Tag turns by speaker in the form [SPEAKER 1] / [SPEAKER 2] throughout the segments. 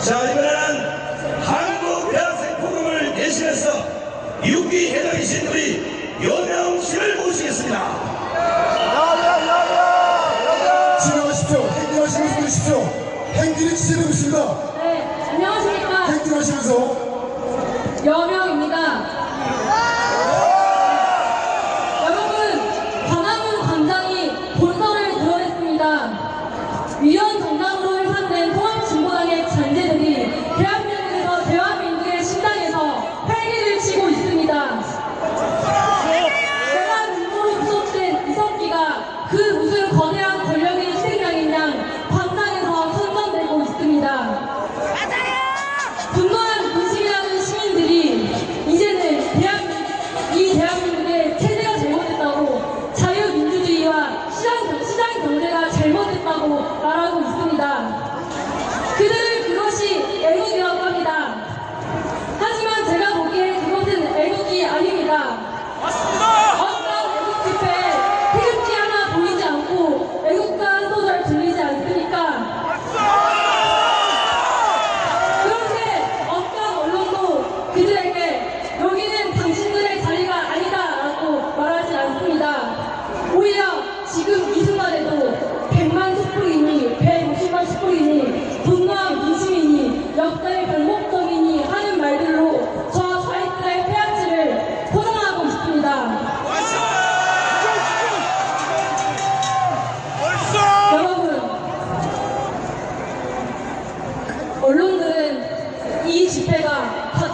[SPEAKER 1] 자 이번에는 한국 대학생 포럼을 대신해서 6기 해당이신 우리 여명 씨를 모시겠습니다.
[SPEAKER 2] 진행하십시오. 행진하시면서 들으십시오. 행진이 지지되고 있습니다.
[SPEAKER 3] 네, 안녕하십니까.
[SPEAKER 2] 행진하시면서
[SPEAKER 3] 여명입니다. 这个很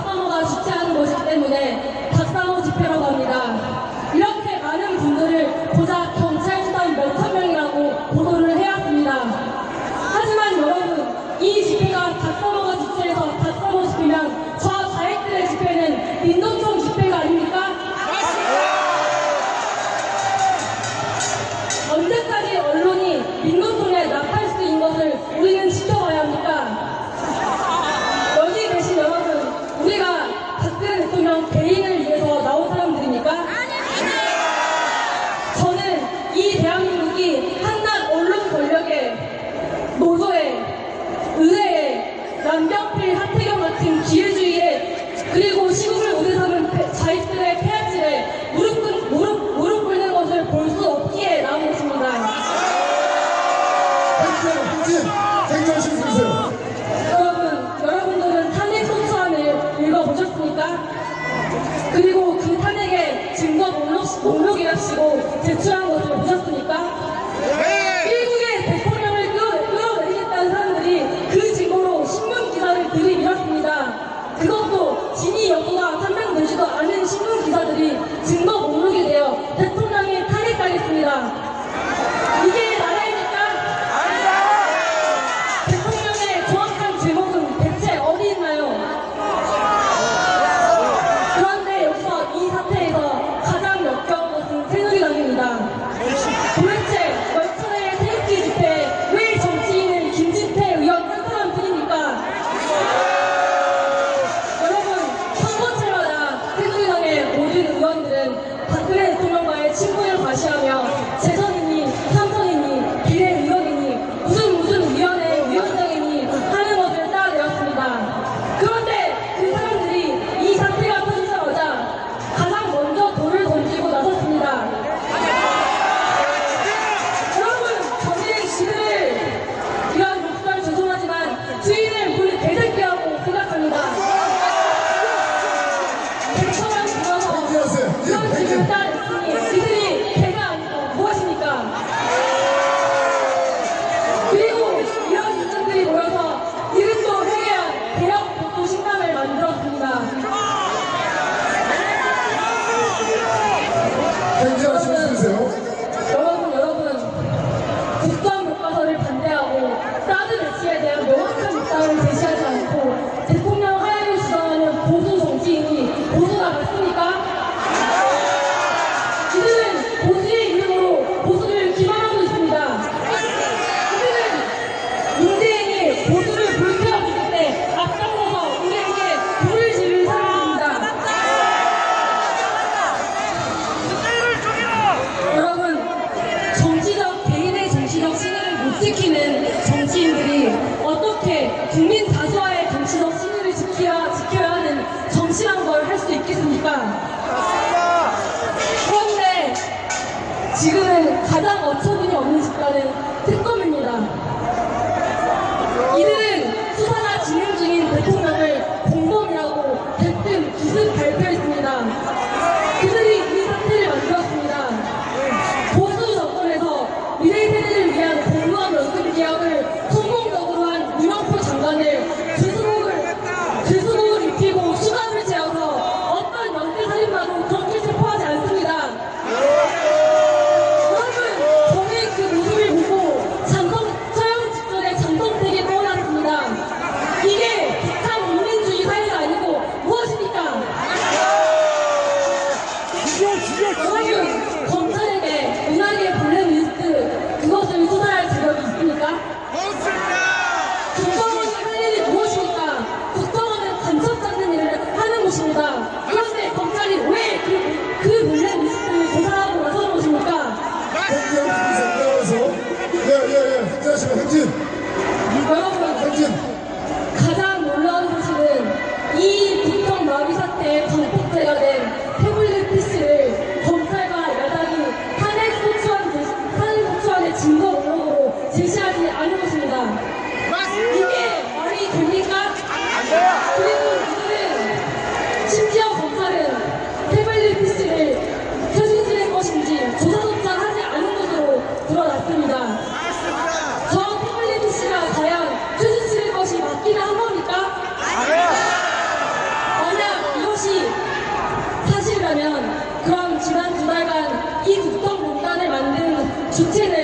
[SPEAKER 3] 그리고 그 탄핵에 증거 목록, 목록이랍시고 제출한 것을 보셨습니까? 네. 미국의 대통령을 끌어, 내리겠다는 사람들이 그 증거로 신문 기사를 들이밀었습니다. 그것도 진위 여부가 판명되지도 않은 신문 기사들이 증거 목록이 되어 대통령이 탄핵당했습니다. Thank you. 가장 어처구니 없는 습관은 Kaçın. Kaçın. 주체는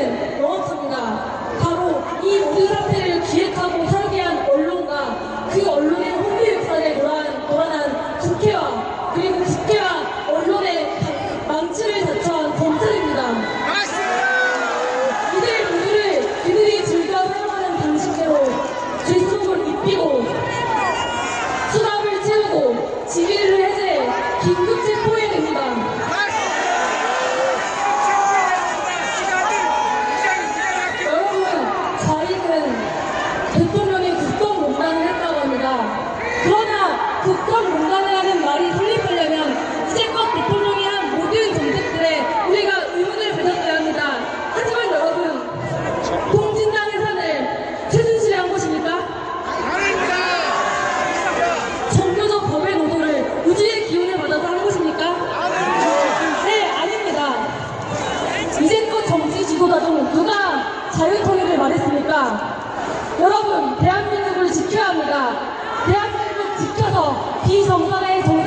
[SPEAKER 3] 누가 자유통일을 말했습니까? 여러분 대한민국을 지켜야 합니다. 대한민국 지켜서 비정상의 정